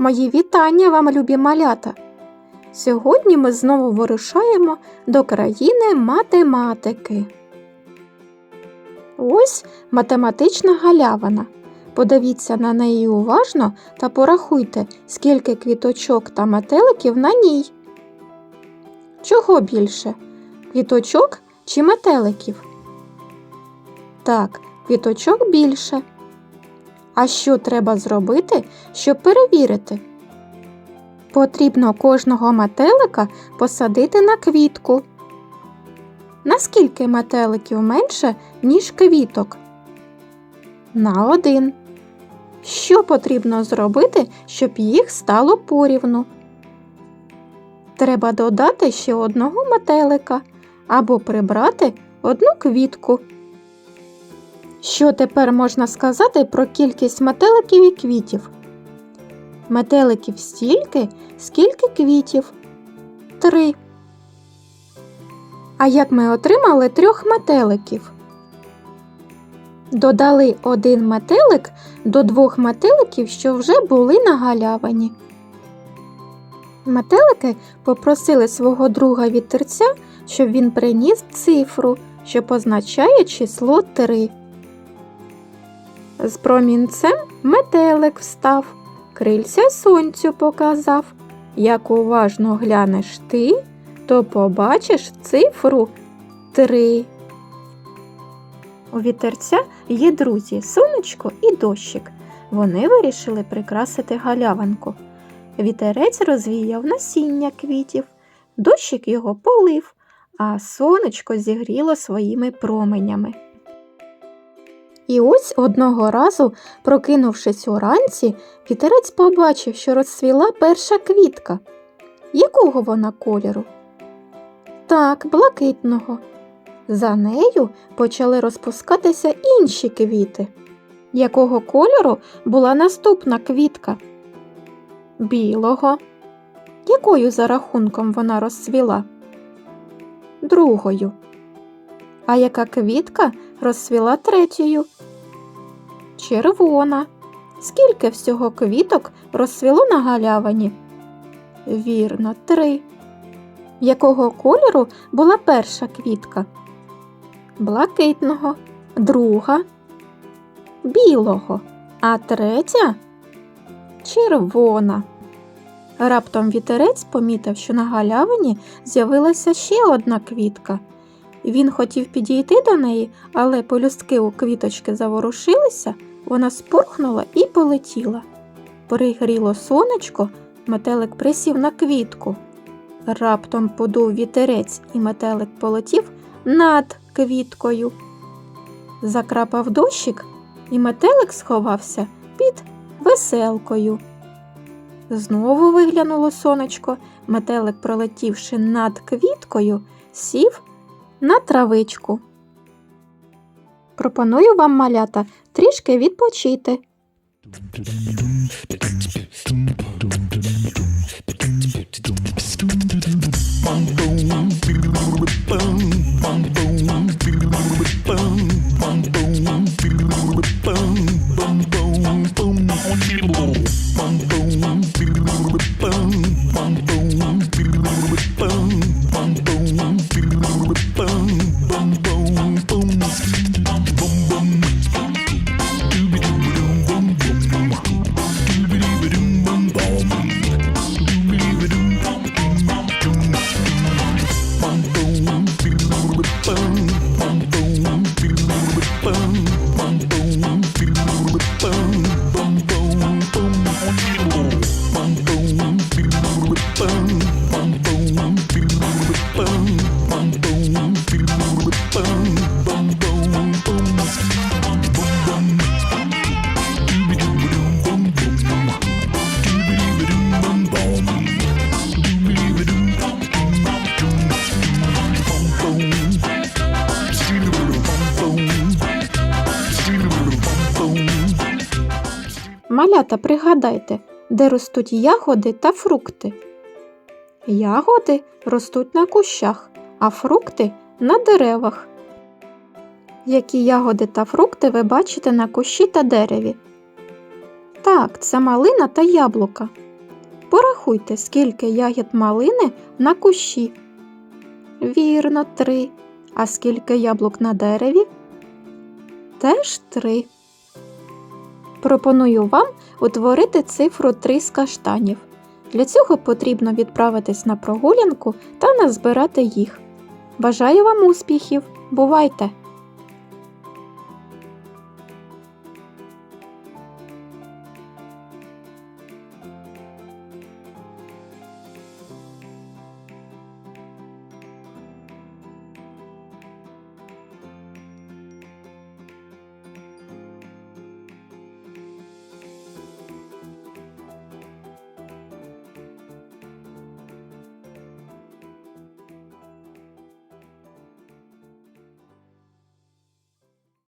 Мої вітання вам, любі малята! Сьогодні ми знову вирушаємо до країни математики. Ось математична галявина. Подивіться на неї уважно та порахуйте, скільки квіточок та метеликів на ній. Чого більше? Квіточок чи метеликів? Так, квіточок більше. А що треба зробити, щоб перевірити? Потрібно кожного метелика посадити на квітку. Наскільки метеликів менше, ніж квіток? На один. Що потрібно зробити, щоб їх стало порівну? Треба додати ще одного метелика або прибрати одну квітку. Що тепер можна сказати про кількість метеликів і квітів? Метеликів стільки, скільки квітів? Три. А як ми отримали трьох метеликів? Додали один метелик до двох метеликів, що вже були на галявині. Метелики попросили свого друга вітерця, щоб він приніс цифру, що позначає число 3. З промінцем метелик встав, крильця сонцю показав. Як уважно глянеш ти, то побачиш цифру 3. У вітерця є друзі сонечко і дощик. Вони вирішили прикрасити галявинку. Вітерець розвіяв насіння квітів, дощик його полив, а сонечко зігріло своїми променями. І ось одного разу, прокинувшись уранці, вітерець побачив, що розцвіла перша квітка. Якого вона кольору? Так, блакитного. За нею почали розпускатися інші квіти. Якого кольору була наступна квітка? Білого. Якою за рахунком вона розцвіла? Другою. А яка квітка розцвіла третьою? Червона. Скільки всього квіток розцвіло на галявині? Вірно, три. Якого кольору була перша квітка? Блакитного, друга, білого, а третя червона. Раптом вітерець помітив, що на галявині з'явилася ще одна квітка. Він хотів підійти до неї, але полюстки у квіточки заворушилися, вона спорхнула і полетіла. Пригріло сонечко, метелик присів на квітку. Раптом подув вітерець, і метелик полетів над квіткою. Закрапав дощик, і метелик сховався під веселкою. Знову виглянуло сонечко, метелик, пролетівши над квіткою, сів на травичку. Пропоную вам, малята, трішки відпочити. Малята, пригадайте, де ростуть ягоди та фрукти. Ягоди ростуть на кущах, а фрукти на деревах. Які ягоди та фрукти ви бачите на кущі та дереві? Так, це малина та яблука. Порахуйте, скільки ягід малини на кущі. Вірно, три. А скільки яблук на дереві? Теж три. Пропоную вам утворити цифру 3 з каштанів. Для цього потрібно відправитись на прогулянку та назбирати їх. Бажаю вам успіхів! Бувайте!